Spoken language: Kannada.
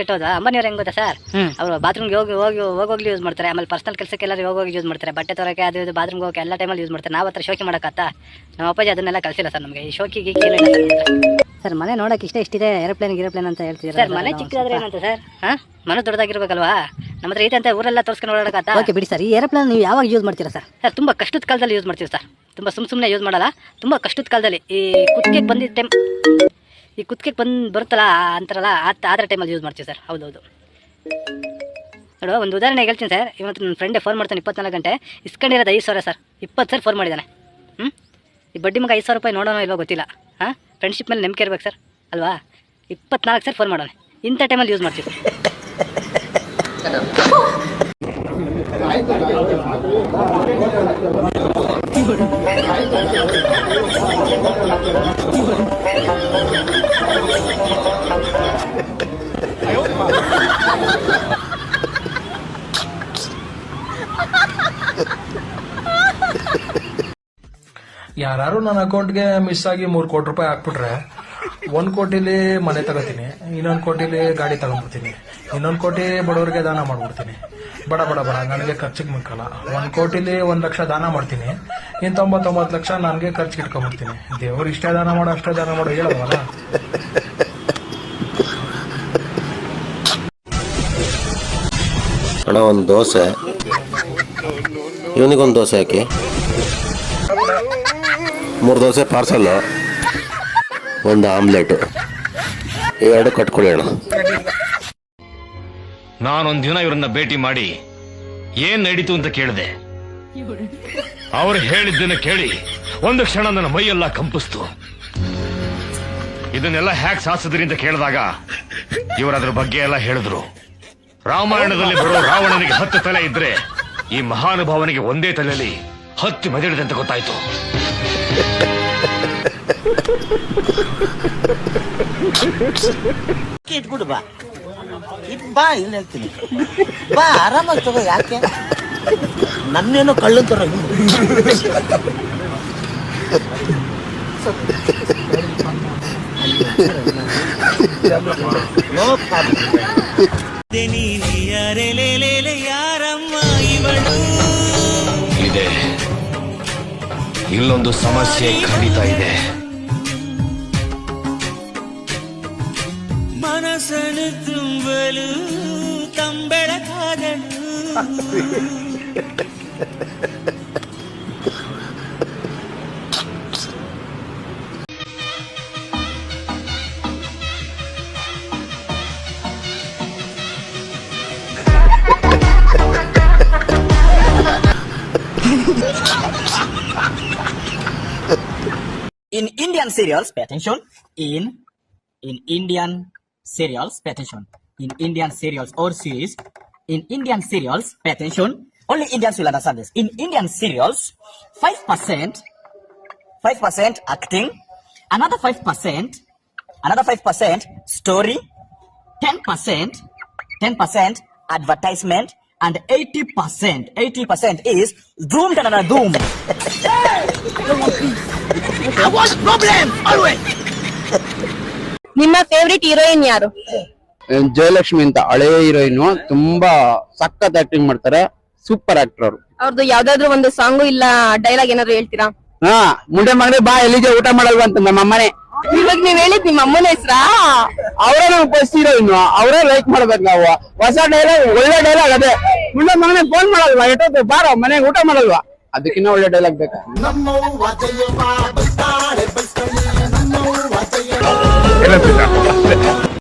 ಕೆಟ್ಟೋದ? ಅಂಬಾನಿಯವ್ರು ಹೆಂಗ್ ಗೊತ್ತಾ ಸರ್. ಅವರು ಬಾತ್ರೂಮ್ಗೆ ಹೋಗಿ ಹೋಗಿ ಹೋಗೋಗ್ಲಿ ಯೂಸ್ ಮಾಡ್ತಾರೆ. ಆಮೇಲೆ ಪರ್ಸನಲ್ ಕೆಲಸಕ್ಕೆ ಎಲ್ಲರೂ ಹೋಗೋಗಿ ಯೂಸ್ ಮಾಡ್ತಾರೆ. ಬಟ್ಟೆ ತರಕ್ಕೆ ಅದು ಇದು ಬಾತ್ರೂಮ್ಗೆ ಹೋಗಿ ಎಲ್ಲ ಟೈಮಲ್ಲಿ ಯೂಸ್ ಮಾಡ್ತಾರೆ. ನಾವು ಹತ್ರ ಶೋಕಿ ಮಾಡಕತ್ತ ನಮ್ಮ ಅಪ್ಪಾಜಿ ಅದನ್ನೆಲ್ಲ ಕಲಸಿಲ್ಲ ಸರ್ ನಮಗೆ. ಈ ಶೋಕಿಗೆ ಏನಿಲ್ಲ ಸರ್ ಮನೆ ನೋಡಕ್ಕೆ ಇಷ್ಟ ಇಷ್ಟಿದೆ? ಏರೋಪ್ಲೇನ್ ಏರೋಪ್ಲೇನ್ ಅಂತ ಹೇಳ್ತೀರಾ ಸರ್ ಮನೆ ಚಿಕ್ಕದಾದ್ರೆ ಏನಂತ ಸರ್? ಹಾ? ಮನೆ ದೊಡ್ಡದಾಗಿರ್ಬೇಕಲ್ವಾ? ನಮ್ಮ ಹತ್ರ ಇದೆ ಅಂತ ಊರೆಲ್ಲ ತೋರಿಸ್ಕೊಂಡು ಓಡಾಡಕ್ಕಾತ ಓಕೆ ಬಿಡಿ ಸರ್. ಈ ಏರೋಪ್ಲೇನ್ ನೀವು ಯಾವಾಗ ಯೂಸ್ ಮಾಡ್ತೀರಾ ಸರ್? ಸರ್ ತುಂಬ ಕಷ್ಟದ ಕಾಲದಲ್ಲಿ ಯೂಸ್ ಮಾಡ್ತೀವಿ ಸರ್. ತುಂಬ ಸುಮ್ಮ ಸುಮ್ಮನೆ ಯೂಸ್ ಮಾಡಲ್ಲ. ತುಂಬ ಕಷ್ಟದ ಕಾಲದಲ್ಲಿ ಈ ಕುತ್ತಿಗೆ ಬಂದಿದ್ದ ಟೈಮ್ ಈ ಕುತ್ತಿಗೆ ಬಂದು ಬರುತ್ತಲ್ಲ ಅಂತಾರಲ್ಲ, ಆ ಆ ಟೈಮಲ್ಲಿ ಯೂಸ್ ಮಾಡ್ತೀವಿ ಸರ್ ಹೌದೌದು. ನೋಡು, ಒಂದು ಉದಾಹರಣೆ ಹೇಳ್ತೀನಿ ಸರ್ ಇವತ್ತು ನನ್ನ ಫ್ರೆಂಡೇ ಫೋನ್ ಮಾಡ್ತಾನೆ ಇಪ್ಪತ್ನಾಲ್ಕು ಗಂಟೆ. ಇಸ್ಕೊಂಡಿರೋದು ಐದು ಸಾವಿರ ಸರ್ ಇಪ್ಪತ್ತು ಸರ್ ಫೋನ್ ಮಾಡಿದ್ದಾನೆ ಹ್ಞೂ ಈ ಬಡ್ಡಿ ಮಗ ಐದು ಸಾವಿರ ರೂಪಾಯಿ ನೋಡೋಣ ಇಲ್ವೋ ಗೊತ್ತಿಲ್ಲ. ಹಾಂ? ಫ್ರೆಂಡ್ಶಿಪ್ ಮೇಲೆ ನಂಬಿಕೆ ಇರ್ಬೇಕು ಸರ್ ಅಲ್ವಾ? ಇಪ್ಪತ್ನಾಲ್ಕು ಸರ್ ಫೋನ್ ಮಾಡೋಣ ಇಂಥ ಟೈಮಲ್ಲಿ ಯೂಸ್ ಮಾಡ್ತೀವಿ. ಯಾರು ನನ್ನ ಅಕೌಂಟ್ಗೆ ಮಿಸ್ ಆಗಿ ಮೂರು ಕೋಟಿ ರೂಪಾಯಿ ಹಾಕ್ಬಿಟ್ರೆ, ಒಂದು ಕೋಟಿಲಿ ಮನೆ ತಗೋತೀನಿ, ಇನ್ನೊಂದು ಕೋಟಿಲಿ ಗಾಡಿ ತಗೊಂಡ್ಬಿಡ್ತೀನಿ, ಇನ್ನೊಂದು ಕೋಟಿ ಬಡವರಿಗೆ ದಾನ ಮಾಡ್ಬಿಡ್ತೀನಿ. ಬಡ ಬಡ ಬಡ, ನನಗೆ ಖರ್ಚಿಗೆ ಮಿಕ್ಕಲ್ಲ. ಒಂದು ಕೋಟಿಲಿ ಒಂದು ಲಕ್ಷ ದಾನ ಮಾಡ್ತೀನಿ, ಇನ್ ತೊಂಬತ್ತೊಂಬತ್ತು ಲಕ್ಷ ನನಗೆ ಖರ್ಚು ಇಟ್ಕೊಂಡ್ಬಿಡ್ತೀನಿ. ದೇವ್ರು ಇಷ್ಟೇ ದಾನ ಮಾಡೋ, ಅಷ್ಟೇ ದಾನ ಮಾಡೋ ಹೇಳೋದಲ್ಲ ಅಣ್ಣ, ಒಂದು ದೋಸೆ. ಇವನಿಗೊಂದು ದೋಸೆ ಹಾಕಿ. ಮೂರು ದೋಸೆ ಪಾರ್ಸಲ್ಲು ಒಂದು ಆಮ್ಲೆಟ್. ಎರಡು ಕಟ್ಕೊಳ್ಳಿ ಅಣ್ಣ. ನಾನೊಂದು ದಿನ ಇವರನ್ನ ಭೇಟಿ ಮಾಡಿ ಏನ್ ನಡೀತು ಅಂತ ಕೇಳಿದೆ. ಅವ್ರು ಹೇಳಿದ್ದನ್ನ ಕೇಳಿ ಒಂದು ಕ್ಷಣ ನನ್ನ ಮೈಯೆಲ್ಲ ಕಂಪಿಸ್ತು. ಇದನ್ನೆಲ್ಲ ಹ್ಯಾಕ್ ಸಾಧಿಸಿದ್ರಿ ಅಂತ ಕೇಳಿದಾಗ ಇವರು ಅದ್ರ ಬಗ್ಗೆ ಎಲ್ಲ ಹೇಳಿದ್ರು. ರಾಮಾಯಣದಲ್ಲಿ ಬರೋ ರಾವಣನಿಗೆ ಹತ್ತು ತಲೆ ಇದ್ರೆ ಈ ಮಹಾನುಭಾವನಿಗೆ ಒಂದೇ ತಲೆಯಲ್ಲಿ ಹತ್ತು ಮೆದಳಿದೆ ಅಂತ ಗೊತ್ತಾಯ್ತು. ಇಟ್ಬಿಡು ಬಾ. ಇದ್ ಬಾ ಇಲ್ಲಿ ಹೇಳ್ತೀನಿ. ಬಾ ಆರಾಮಾಗಿ ತಗೋ ಯಾಕೆ? ನನ್ನೇನೋ ಕಳ್ಳು ತರ ನೋ ಇದೆ ಇಲ್ಲೊಂದು ಸಮಸ್ಯೆ ಖಂಡಿತ ಇದೆ. ಮನಸ್ಸನ್ನು ತುಂಬಲು ತಂಬೆಳಕಾದಳು. In Indian serials, pay attention. In in Indian serials, pay attention. In Indian serials or series, in Indian serials, pay attention. Only Indians will understand this. In Indian percent, five percent acting, another five percent, another five percent story, ten percent, ten percent advertisement, and eighty percent, eighty percent is doomed and problem always. ನಿಮ್ಮ ಫೇವ್ರೆಟ್ ಹೀರೋಯಿನ್ ಯಾರು? ಜಯಲಕ್ಷ್ಮಿ ಅಂತ ಹಳೆಯ ಹೀರೋಯಿನ್ ತುಂಬಾ ಸಖತ್ ಆಕ್ಟಿಂಗ್ ಮಾಡ್ತಾರೆ ಸೂಪರ್ ಆಕ್ಟರ್ ಅವರು. ಅವ್ರದ್ದು ಯಾವ್ದಾದ್ರು ಒಂದು ಸಾಂಗು ಇಲ್ಲ ಡೈಲಾಗ್ ಏನಾದ್ರು ಹೇಳ್ತೀರಾ? ಹಾ ಮುಂಡೆ ಮಗನೇ ಬಾ ಎಲ್ಲಿಗೆ ಊಟ ಮಾಡಲ್ವಾ ಅಂತ ನಮ್ಮ ಅಮ್ಮನೇ. ಇವಾಗ ನೀವ್ ಹೇಳಿದ್ ನಿಮ್ಮ ಅಮ್ಮನ ಹೆಸ್ರ? ಅವರೇ ನಮ್ಗೆ ಫಸ್ಟ್ ಇನ್ನು. ಅವರೇ ಲೈಕ್ ಮಾಡ್ಬೇಕು ನಾವು. ಹೊಸ ಡೈಲಾಗ್ ಒಳ್ಳೆ ಡೈಲಾಗ್ ಅದೇ. ಮುಂದೆ ಮನೆ ಫೋನ್ ಮಾಡಲ್ವಾ? ಎಷ್ಟೊತ್ತು? ಬಾರ ಮನೆಗೆ ಊಟ ಮಾಡಲ್ವಾ? ಅದಕ್ಕಿನ್ನ ಒಳ್ಳೆ ಡೈಲಾಗ್ ಬೇಕಾ?